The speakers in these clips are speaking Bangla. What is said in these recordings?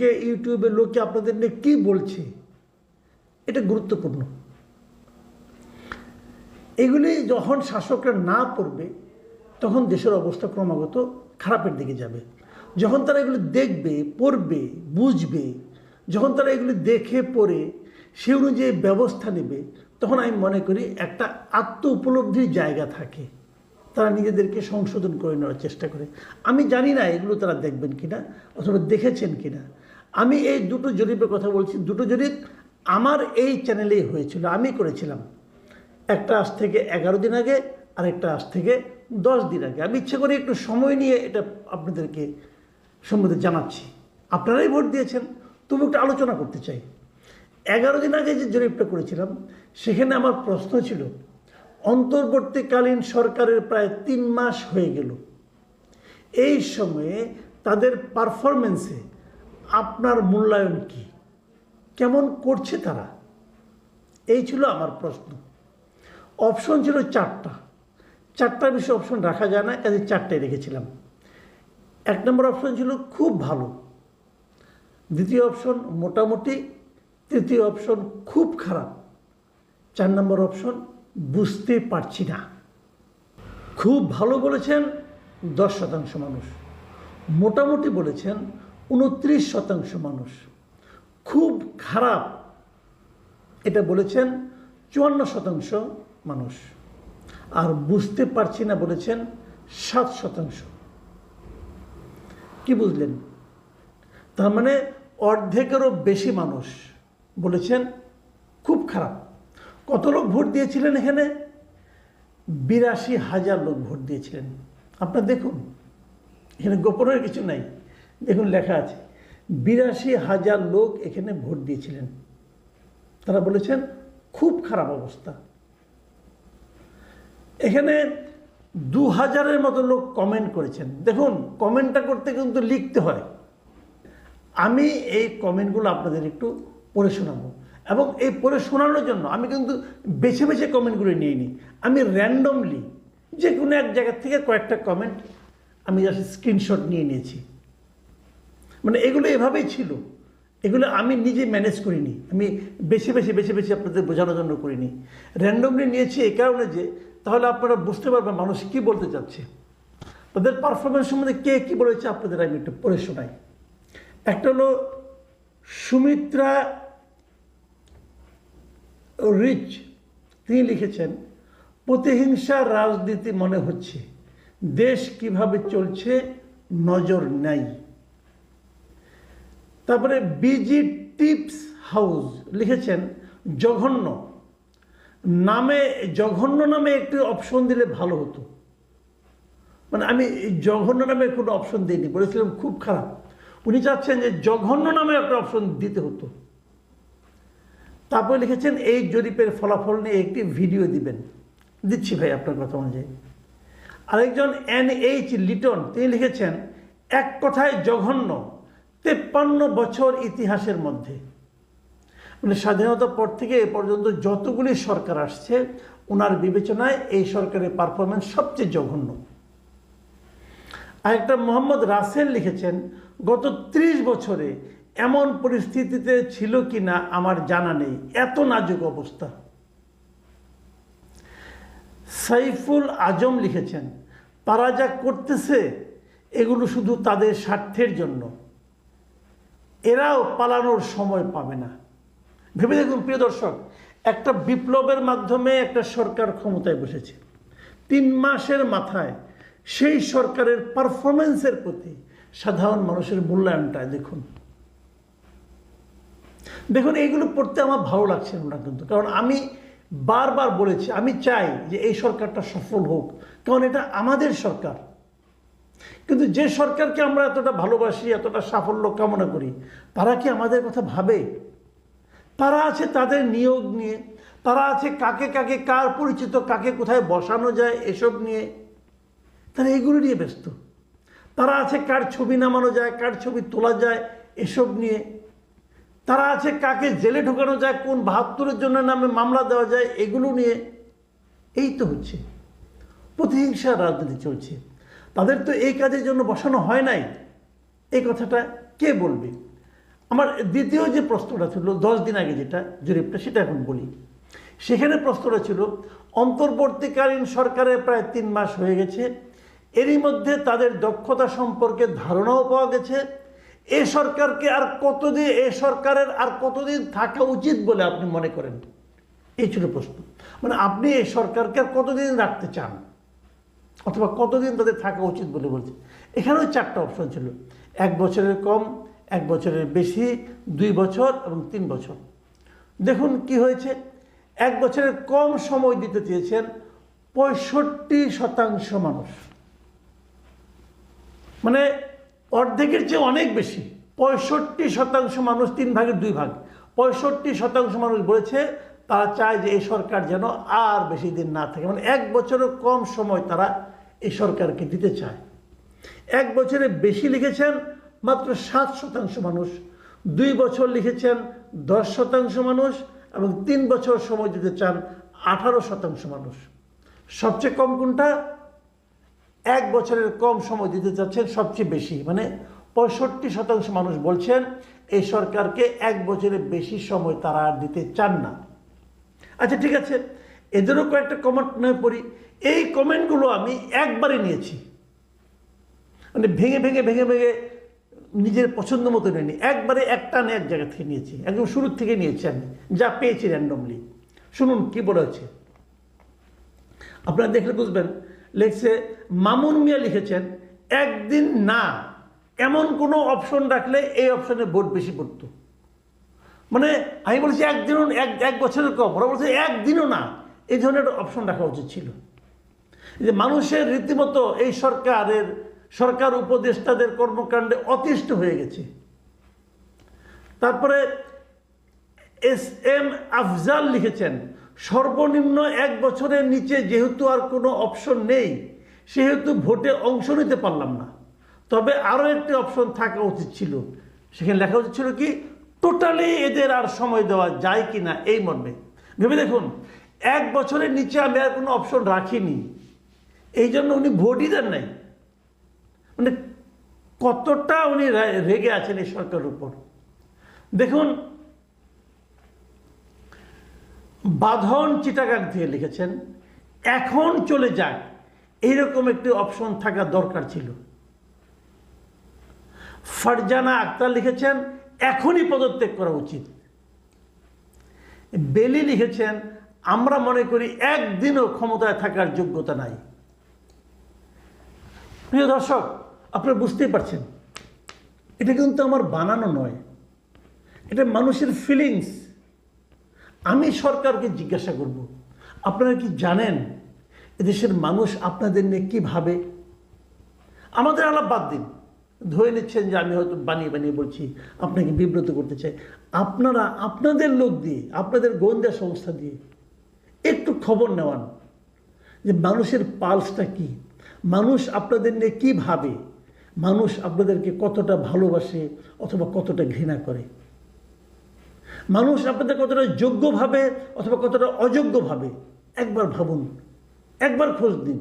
ফেসবুকে, ইউটিউবে লোকে আপনাদের নিয়ে কী বলছে? এটা গুরুত্বপূর্ণ। এগুলি যখন শাসকরা না পড়বে, তখন দেশের অবস্থা ক্রমাগত খারাপের দিকে যাবে। যখন তারা এগুলি দেখবে, পড়বে, বুঝবে, যখন তারা এগুলি দেখে, পড়ে, সে অনুযায়ী ব্যবস্থা নেবে, তখন আমি মনে করি একটা আত্ম উপলব্ধির জায়গা থাকে। তারা নিজেদেরকে সংশোধন করে নেওয়ার চেষ্টা করে। আমি জানি না এগুলো তারা দেখবেন কিনা, অথবা দেখেছেন কিনা। আমি এই দুটো জরিপের কথা বলছি। দুটো জরিপ আমার এই চ্যানেলেই হয়েছিল, আমি করেছিলাম। একটা আজ থেকে এগারো দিন আগে আর একটা আজ থেকে দশ দিন আগে। আমি ইচ্ছে করে একটু সময় নিয়ে এটা আপনাদেরকে সম্বন্ধে জানাচ্ছি। আপনারাই ভোট দিয়েছেন, তবু একটু আলোচনা করতে চাই। এগারো দিন আগে যে জরিপটা করেছিলাম, সেখানে আমার প্রশ্ন ছিল, অন্তর্বর্তীকালীন সরকারের প্রায় তিন মাস হয়ে গেল। এই সময়ে তাদের পারফরমেন্সে আপনার মূল্যায়ন কি? কেমন করছে তারা? এই ছিল আমার প্রশ্ন। অপশন ছিল চারটা। চারটা বেশি অপশন রাখা যায় না কাজে চারটায় রেখেছিলাম। এক নম্বর অপশন ছিল খুব ভালো। দ্বিতীয় অপশন মোটামুটি। তৃতীয় অপশন খুব খারাপ। চার নম্বর অপশন বুঝতে পারছি না। খুব ভালো বলেছেন দশ শতাংশ মানুষ। মোটামুটি বলেছেন উনত্রিশ শতাংশ মানুষ। খুব খারাপ এটা বলেছেন চুয়ান্ন শতাংশ মানুষ। আর বুঝতে পারছি না বলেছেন সাত শতাংশ। কি বুঝলেন? তার মানে অর্ধেকেরও বেশি মানুষ বলেছেন খুব খারাপ। কত লোক ভোট দিয়েছিলেন এখানে? বিরাশি হাজার লোক ভোট দিয়েছিলেন। আপনার দেখুন, এখানে গোপনের কিছু নাই। দেখুন, লেখা আছে, বিরাশি হাজার লোক এখানে ভোট দিয়েছিলেন। তারা বলেছেন, খুব খারাপ অবস্থা। এখানে দু হাজারের মতো লোক কমেন্ট করেছেন। দেখুন কমেন্টটা করতে কিন্তু লিখতে হয়। আমি এই কমেন্টগুলো আপনাদের একটু পড়ে শোনাবো। এবং এই পড়ে শোনানোর জন্য আমি কিন্তু বেছে বেছে কমেন্টগুলো নিয়ে নিই আমি র্যান্ডমলি যে কোনো এক জায়গা থেকে কয়েকটা কমেন্ট আমি জাস্ট স্ক্রিনশট নিয়ে নিয়েছি। মানে এগুলো এভাবেই ছিল। এগুলো আমি নিজে ম্যানেজ করিনি। আমি বেশি বেশি বেছে বেছে আপনাদের বোঝানোর জন্য করিনি। র্যান্ডমলি নিয়েছি এই কারণে যে, তাহলে আপনারা বুঝতে পারবেন মানুষ কী বলতে চাচ্ছে। তাদের পারফরমেন্স সম্বন্ধে কে কী বলেছে আপনাদের আমি একটু পড়ে শোনাই। একটা হলো, সুমিত্রা রিচ, তিনি লিখেছেন, প্রতিহিংসা রাজনীতি মনে হচ্ছে। দেশ কীভাবে চলছে, নজর নাই। তারপরে বিজি টিপস হাউস লিখেছেন জঘন্য। নামে জঘন্য নামে একটি অপশন দিলে ভালো হতো। মানে আমি জঘন্য নামে কোনো অপশন দিইনি, বলেছিলাম খুব খারাপ। উনি চাচ্ছেন যে জঘন্য নামে একটা অপশন দিতে হতো। তারপরে লিখেছেন, এই জরিপের ফলাফল নিয়ে একটি ভিডিও দিবেন। দিচ্ছি ভাই আপনার কথা অনুযায়ী। আরেকজন এন এইচ লিটন, তিনি লিখেছেন, এক কথায় জঘন্য। তেপ্পান্ন বছর ইতিহাসের মধ্যে। মানে স্বাধীনতার পর থেকে এ পর্যন্ত যতগুলি সরকার আসছে ওনার বিবেচনায় এই সরকারের পারফরমেন্স সবচেয়ে জঘন্য। আরেকটা মোহাম্মদ রাসেল লিখেছেন, গত ত্রিশ বছরে এমন পরিস্থিতিতে ছিল কি না আমার জানা নেই। এত নাজুক অবস্থা। সাইফুল আজম লিখেছেন তারা যা করতেছে, এগুলো শুধু তাদের স্বার্থের জন্য। এরাও পালানোর সময় পাবে না। ভেবে দেখুন, প্রিয় দর্শক, একটা বিপ্লবের মাধ্যমে একটা সরকার ক্ষমতায় বসেছে। তিন মাসের মাথায় সেই সরকারের পারফরমেন্সের প্রতি সাধারণ মানুষের মূল্যায়নটা দেখুন। দেখুন, এইগুলো পড়তে আমার ভালো লাগছে না কিন্তু, কারণ আমি বারবার বলেছি, আমি চাই যে এই সরকারটা সফল হোক, কারণ এটা আমাদের সরকার। কিন্তু যে সরকারকে আমরা এতটা ভালোবাসি, এতটা সাফল্য কামনা করি, তারা কি আমাদের কথা ভাবে? তারা আছে তাদের নিয়োগ নিয়ে, তারা আছে কাকে কাকে, কার পরিচিত, কাকে কোথায় বসানো যায় এসব নিয়ে। তারা এগুলো নিয়ে ব্যস্ত। তারা আছে কার ছবি নামানো যায়, কার ছবি তোলা যায় এসব নিয়ে। তারা আছে কাকে জেলে ঢোকানো যায়, কোন বাহাত্তরের জন্য নামে মামলা দেওয়া যায় এগুলো নিয়ে। এই তো হচ্ছে। প্রতিহিংসার রাজনীতি চলছে। তাদের তো এই কাজের জন্য বসানো হয় নাই। এই কথাটা কে বলবে? আমার দ্বিতীয় যে প্রশ্নটা ছিল, দশ দিন আগে যেটা জরিপটা, সেটা এখন বলি। সেখানে প্রশ্নটা ছিল, অন্তর্বর্তীকালীন সরকারের প্রায় তিন মাস হয়ে গেছে, এরই মধ্যে তাদের দক্ষতা সম্পর্কে ধারণাও পাওয়া গেছে। এ সরকারকে আর কতদিন, এ সরকারের আর কতদিন থাকা উচিত বলে আপনি মনে করেন? এই ছিল প্রশ্ন। মানে আপনি এই সরকারকে আর কতদিন রাখতে চান? অথবা কতদিন তাদের থাকা উচিত বলে বলছে। এখানেও চারটা অপশন ছিল। এক বছরের কম, এক বছরের বেশি, দুই বছর এবং তিন বছর। দেখুন কি হয়েছে। এক বছরের কম সময় দিতে চেয়েছেন পঁয়ষট্টি শতাংশ মানুষ। মানে অর্ধেকের চেয়ে অনেক বেশি। পঁয়ষট্টি শতাংশ মানুষ তিন ভাগের দুই ভাগ। পঁয়ষট্টি শতাংশ মানুষ বলেছে তারা চায় যে এই সরকার যেন আর বেশি দিন না থাকে। মানে এক বছরের কম সময় তারা এই সরকারকে দিতে চায়। এক বছরে বেশি লিখেছেন মাত্র সাত শতাংশ মানুষ, দুই বছর লিখেছেন দশ শতাংশ মানুষ এবং তিন বছর সময় দিতে চান আঠারো শতাংশ মানুষ। সবচেয়ে কম কোনটা? এক বছরের কম সময় দিতে চাচ্ছেন সবচেয়ে বেশি মানে পঁয়ষট্টি শতাংশ মানুষ বলছেন এই সরকারকে এক বছরের বেশি সময় তারা আর দিতে চান না। আচ্ছা ঠিক আছে। এদেরও কয়েকটা কমেন্ট নয় পড়ি। এই কমেন্টগুলো আমি একবারে নিয়েছি। মানে ভেঙে ভেঙে ভেঙে ভেঙে নিজের পছন্দ মতো নিয়ে একবারে একটা না এক জায়গা থেকে নিয়েছি। একদম শুরুর থেকে নিয়েছি আমি। যা পেয়েছি র্যান্ডমলি শুনুন কি বলা হচ্ছে আপনারা দেখলে বুঝবেন। লেখছে মামুন মিয়া লিখেছেন, একদিন না, এমন কোনো অপশন রাখলে এই অপশনে ভোট বেশি পড়তো। মানে আমি বলছি, একদিনও এক এক বছরের কম। ওরা বলছে, একদিনও না। এই ধরনের অপশন রাখা উচিত ছিল। যে মানুষের রীতিমতো এই সরকারের, সরকার উপদেষ্টাদের কর্মকাণ্ডে অতিষ্ঠ হয়ে গেছে। তারপরে এস এম আফজাল লিখেছেন, সর্বনিম্ন এক বছরের নিচে যেহেতু আর কোনো অপশন নেই, সেহেতু ভোটে অংশ নিতে পারলাম না। তবে আরও একটি অপশন থাকা উচিত ছিল। সেখানে লেখা উচিত ছিল কি, টোটালি এদের আর সময় দেওয়া যায় কি না এই মর্মে। ভেবে দেখুন, এক বছরের নিচে আমি আর কোনো অপশন রাখিনি। এই জন্য উনি ভোটই দেন নাই। মানে কতটা উনি রেগে আছেন এই সরকারের উপর। দেখুন, বাঁধন চিটাগাং থেকে লিখেছেন, এখন চলে যাক, এইরকম একটি অপশন থাকা দরকার ছিল। ফারজানা আক্তার লিখেছেন, এখনই পদত্যাগ করা উচিত। বেলি লিখেছেন, আমরা মনে করি একদিনও ক্ষমতায় থাকার যোগ্যতা নাই। প্রিয় দর্শক, আপনারা বুঝতেই পারছেন, এটা কিন্তু আমার বানানো নয়। এটা মানুষের ফিলিংস আমি সরকারকে জিজ্ঞাসা করব, আপনারা কি জানেন এদেশের মানুষ আপনাদের নিয়ে কী ভাবে? আমাদের আলাপ বাদ দিন। ধরে নিচ্ছেন যে আমি হয়তো বানিয়ে বানিয়ে বলছি, আপনাকে বিব্রত করতে চাই। আপনারা, আপনাদের লোক দিয়ে, আপনাদের গোয়েন্দা সংস্থা দিয়ে একটু খবর নেওয়ান যে মানুষের পালসটা কি? মানুষ আপনাদের নিয়ে কী ভাবে? মানুষ আপনাদেরকে কতটা ভালোবাসে অথবা কতটা ঘৃণা করে? মানুষ আপনাদের কতটা যোগ্য ভাবে অথবা কতটা অযোগ্য ভাবে? একবার ভাবুন, একবার খোঁজ দিন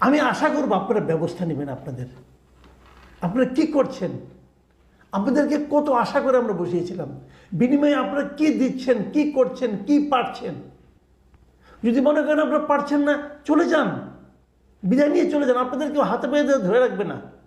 আমি আশা করব আপনারা ব্যবস্থা নেবেন আপনাদের। আপনারা কি করছেন? আপনাদেরকে কত আশা করে আমরা বসিয়েছিলাম। বিনিময়ে আপনারা কি দিচ্ছেন, কি করছেন, কি পারছেন? যদি মনে করেন আপনারা পারছেন না, চলে যান। বিদায় নিয়ে চলে যান। আপনাদের কেউ হাতে পেয়ে ধরে রাখবে না।